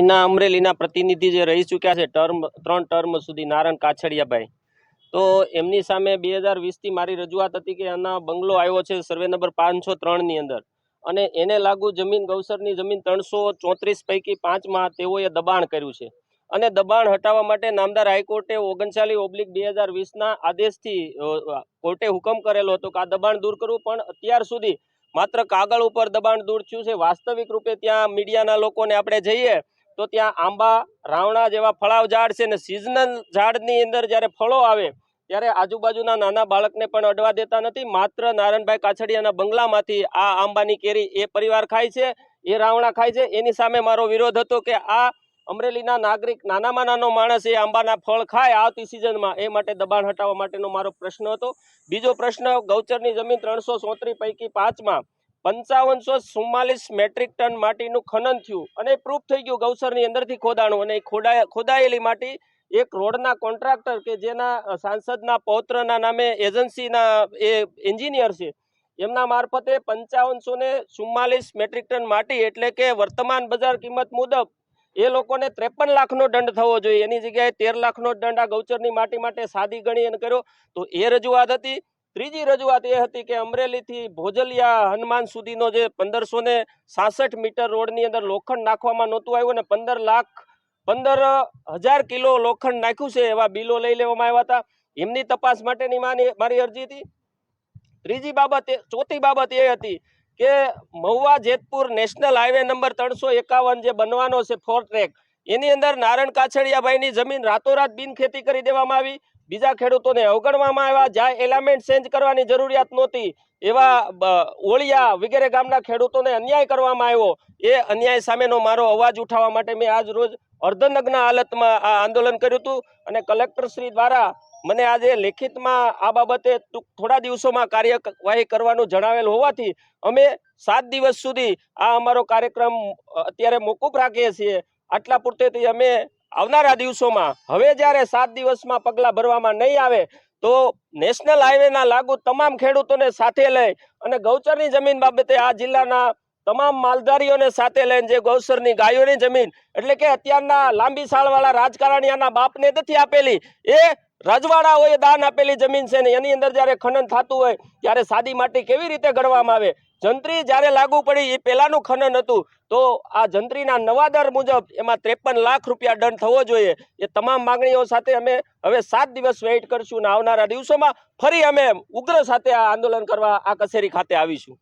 એના અમરેલીના પ્રતિનિધિ જે રહી ચૂક્યા છે, ટર્મ, ત્રણ ટર્મ સુધી નારાયણ કાછડિયાભાઈ. તો એમની સામે બે હજાર વીસથી મારી રજૂઆત હતી કે એના બંગલો આવ્યો છે સર્વે નંબર પાંચસો ત્રણની અંદર. અને એને લાગુ જમીન, ગૌસરની જમીન ત્રણસો ચોત્રીસ પૈકી પાંચમાં તેઓએ દબાણ કર્યું છે. અને દબાણ હટાવવા માટે નામદાર હાઈકોર્ટે ઓગણચાલીસ ઓબ્લિક બે હજાર વીસના આદેશથી કોર્ટે હુકમ કરેલો હતો કે આ દબાણ દૂર કરવું, પણ અત્યાર સુધી માત્ર કાગળ ઉપર દબાણ દૂર થયું છે. વાસ્તવિક રૂપે ત્યાં મીડિયાના લોકોને આપણે જઈએ તો ત્યાં આંબા, રાવણા જેવા ફળાવ ઝાડ છે ને સિઝનલ ઝાડની અંદર જ્યારે ફળો આવે, ત્યારે આજુબાજુના નાના બાળકને પણ અડવા દેતા નથી. માત્ર નારાયણભાઈ કાછડિયાના બંગલામાંથી આ આંબાની કેરી એ પરિવાર ખાય છે, એ રાવણા ખાય છે. એની સામે મારો વિરોધ હતો કે આ અમરેલીના નાગરિક, નાનામાં નાનો માણસ એ આંબાના ફળ ખાય આવતી સિઝનમાં એ માટે દબાણ હટાવવા માટેનો મારો પ્રશ્ન હતો. બીજો પ્રશ્ન, ગૌચરની જમીન ત્રણસો પૈકી પાંચમાં પંચાવનસો ચુમ્માલીસ મેટ્રિક ટન માટીનું ખનન થયું અને પ્રૂફ થઈ ગયું ગૌસરની અંદરથી ખોદાણું અને ખોદાયેલી માટી એક રોડના કોન્ટ્રાક્ટર કે જેના સાંસદના પૌત્રના નામે એજન્સીના, એ એન્જિનિયર છે. એમના મારફતે પંચાવનસો ને ચુમ્માલીસ મેટ્રિક ટન માટી એટલે કે વર્તમાન બજાર કિંમત મુજબ એ લોકોને ત્રેપન લાખનો દંડ થવો જોઈએ. એની જગ્યાએ તેર લાખનો દંડ આ ગૌચરની માટી માટે સાદી ગણી અને કર્યો. તો એ રજૂઆત હતી ત્રીજી રજૂઆત એ હતી કે અમરેલીથી ભોજલિયા હનુમાન સુધીનો જે પંદરસો ને સાસઠ મીટર રોડની અંદર લોખંડ નાખવામાં નહોતું આવ્યું અને પંદર લાખ, પંદર હજાર કિલો લોખંડ નાખ્યું છે એવા બિલો લઈ લેવામાં આવ્યા હતા. એમની તપાસ માટેની મારી અરજી હતી. ત્રીજી બાબત ચોથી બાબત એ હતી કે Mahuva Jetpur national highway number ત્રણસો એકાવન જે બનવાનો છે ફોર ટ્રેક, એની અંદર નારણ કાછડિયાભાઈની જમીન રાતોરાત બિનખેતી કરી દેવામાં આવી. બીજા ખેડૂતોને અવગણવામાં આવ્યા. જ્યાં એલામેન્ટ ચેન્જ કરવાની જરૂરિયાત નહોતી, એવા ઓળિયા વગેરે ગામના ખેડૂતોને અન્યાય કરવામાં આવ્યો. એ અન્યાય સામેનો મારો અવાજ ઉઠાવવા માટે મેં આજ રોજ અર્ધનગ્ન હાલતમાં આ આંદોલન કર્યું હતું અને કલેક્ટરશ્રી દ્વારા મને આજે લેખિતમાં આ બાબતે થોડા દિવસોમાં કાર્યવાહી કરવાનું જણાવેલ હોવાથી અમે સાત દિવસ સુધી આ અમારો કાર્યક્રમ અત્યારે મોકૂફ રાખીએ છીએ. આટલા પૂરતેથી અમે આવનારા દિવસોમાં, હવે જ્યારે સાત દિવસમાં પગલાં ભરવામાં નહીં આવે, તો નેશનલ હાઈવેના લાગુ તમામ ખેડૂતોને સાથે લઈ અને ગૌચરની જમીન બાબતે આ જિલ્લાના તમામ માલધારીઓને સાથે લઈને જે ગૌસરની ગાયોની જમીન, એટલે કે અત્યારના લાંબી સાળવાળા રાજકારણીયાના બાપને નથી આપેલી, એ રજવાડાઓએ દાન આપેલી જમીન છે ને એની અંદર જ્યારે ખનન થતું હોય, ત્યારે સાદી માટી કેવી રીતે ગણવામાં આવે? જંત્રી જ્યારે લાગુ પડી એ પહેલાંનું ખનન હતું. તો આ જંત્રીના નવા દર મુજબ એમાં ત્રેપન લાખ રૂપિયા દંડ થવો જોઈએ. એ તમામ માંગણીઓ સાથે અમે હવે સાત દિવસ વેઇટ કરશું અને આવનારા દિવસોમાં ફરી અમે ઉગ્ર સાથે આ આંદોલન કરવા આ કચેરી ખાતે આવીશું.